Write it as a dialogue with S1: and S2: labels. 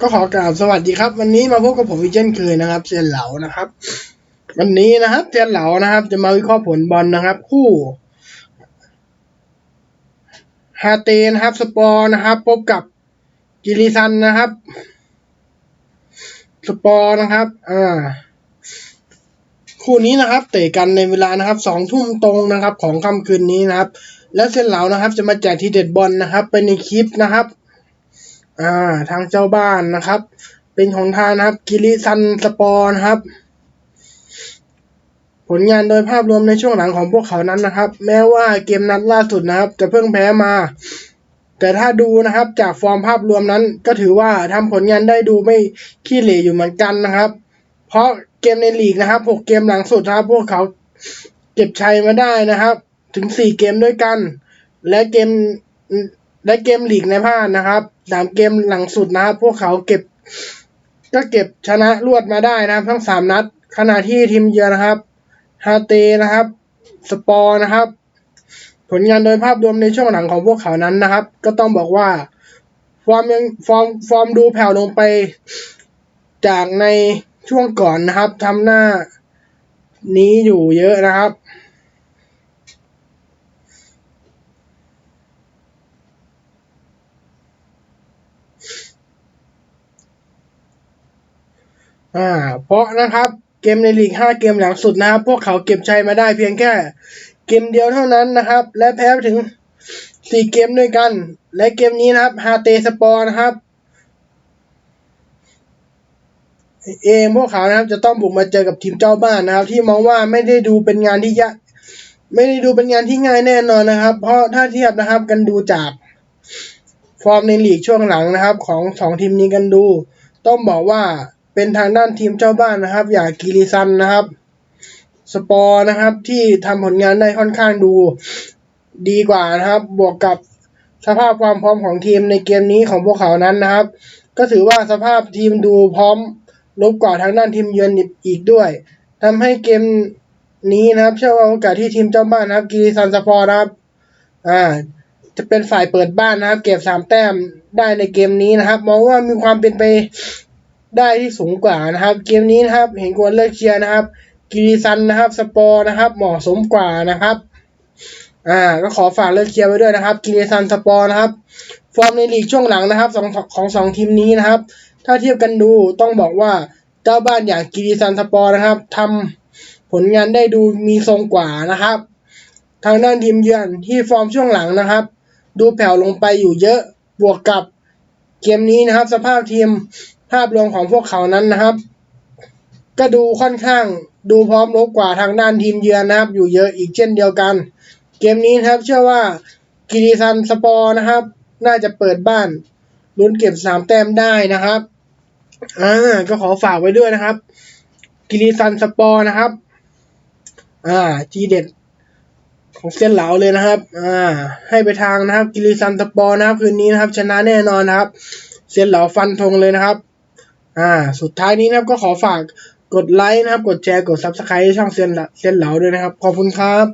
S1: ก็ขอกราบสวัสดีครับ วันนี้มาพบกับผมอีกเช่นเคยนะครับเซียนเหลานะครับ วันนี้นะครับเซียนเหลานะครับ จะมาวิเคราะห์ผลบอลนะครับ คู่ฮาเตนะครับ สปอร์นะครับ พบกับกิริซันนะครับ สปอร์นะครับ อ่า คู่นี้นะครับ เตะกันในเวลานะครับสองทุ่มตรงนะครับ ของค่ำคืนนี้นะครับ แล้วเส้นเหลานะครับ จะมาแจกทีเด็ดบอลนะครับ เป็นในคลิปนะครับ อ่าทางเจ้าบ้านนะครับ เป็นของทางนะครับกิริซันสปอร์นะครับ ผลงานโดยภาพรวมในช่วงหลังของพวกเขานั้นนะครับ แม้ว่าเกมนัดล่าสุดนะครับ จะเพิ่งแพ้มา แต่ถ้าดูนะครับจากฟอร์มภาพรวมนั้น ก็ถือว่าทำผลงานได้ดูไม่ขี้เหร่อยู่เหมือนกันนะครับ เพราะเกมในลีกนะครับหกเกมหลังสุดนะครับ พวกเขาเก็บชัยมาได้นะครับ ถึงสี่เกมด้วยกัน และเกม และเกมลีกในภาคนะครับสามเกมหลังสุดนะครับ พวกเขาเก็บ ก็เก็บชนะรวดมาได้นะครับ ทั้งสามนัด ขณะที่ทีมเยือนนะครับฮาเตนะครับ สปอร์นะครับ ผลงานโดยภาพรวมในช่วงหลังของพวกเขานั้นนะครับ ก็ต้องบอกว่า ฟอร์มยังฟอร์มฟอร์มดูแผ่วลงไปจากในช่วงก่อนนะครับทำหน้านี้อยู่เยอะนะครับ อ่า เพราะนะครับเกมในลีก 5 เกมหลังสุดนะครับ พวกเขาเก็บชัยมาได้เพียงแค่ เกมเดียวเท่านั้นนะครับ และแพ้ถึง 4 เกมด้วยกัน และเกมนี้นะครับฮาเตสปอร์นะครับ เองพวกเขานะครับจะต้องบุกมาเจอกับทีมเจ้าบ้านนะครับ ที่มองว่าไม่ได้ดูเป็นงานที่ยากไม่ได้ดูเป็นงานที่ง่ายแน่นอนนะครับ เพราะถ้าเทียบนะครับกันดูจากฟอร์มในลีกช่วงหลังนะครับ ของสองทีมนี้กันดู ต้องบอกว่า เป็นทางด้านทีมเจ้าบ้านนะครับ อย่างกิริซันนะครับ สปอร์นะครับที่ทำผลงานได้ค่อนข้างดูดีกว่านะครับ บวกกับสภาพความพร้อมของทีมในเกมนี้ของพวกเขานั้นนะครับ ก็ถือว่าสภาพทีมดูพร้อมลบกว่าทางด้านทีมเยือนอีกด้วยทำให้เกมนี้นะครับ เชื่อว่าโอกาสที่ทีมเจ้าบ้านนะครับ กิริซันสปอร์นะครับ อ่า จะเป็นฝ่ายเปิดบ้านนะครับ เก็บสามแต้มได้ในเกมนี้นะครับ มองว่ามีความเป็นไป ได้ที่สูงกว่านะครับ เกมนี้นะครับเห็นควรเลือกเชียร์นะครับกิริซันนะครับสปอร์นะครับเหมาะสมกว่านะครับอ่าก็ขอฝากเลือกเชียร์ไว้ด้วยนะครับกิริซันสปอร์นะครับฟอร์มในลีกช่วงหลังนะครับสองของสองทีมนี้นะครับ ถ้าเทียบกันดูต้องบอกว่าเจ้าบ้านอย่างกิริซันสปอร์นะครับทำผลงานได้ดูมีทรงกว่านะครับ ทางด้านทีมเยือนที่ฟอร์มช่วงหลังนะครับ ดูแผ่วลงไปอยู่เยอะบวกกับเกมนี้นะครับ สภาพทีม ภาพรวมของพวกเขานั้นนะครับ ก็ดูค่อนข้างดูพร้อมรบกว่าทางด้านทีมเยือนนะครับ อยู่เยอะอีกเช่นเดียวกัน เกมนี้นะครับ เชื่อว่ากิริซันสปอร์นะครับ น่าจะเปิดบ้านลุ้นเก็บสามแต้มได้นะครับอ่าก็ขอฝากไว้ด้วยนะครับ กิริซันสปอร์นะครับ อ่าทีเด็ดของเส้นเหลาเลยนะครับ อ่า ให้ไปทางนะครับ กิริซันสปอร์นะครับ คืนนี้นะครับ ชนะแน่นอนนะครับ เส้นเหลาฟันธงเลยนะครับ อ่า สุดท้ายนี้นะครับก็ขอฝากกดไลค์นะครับ กดแชร์ กดซับสไครต์ช่องเซียนเซียนเหลาด้วยนะครับ ขอบคุณครับ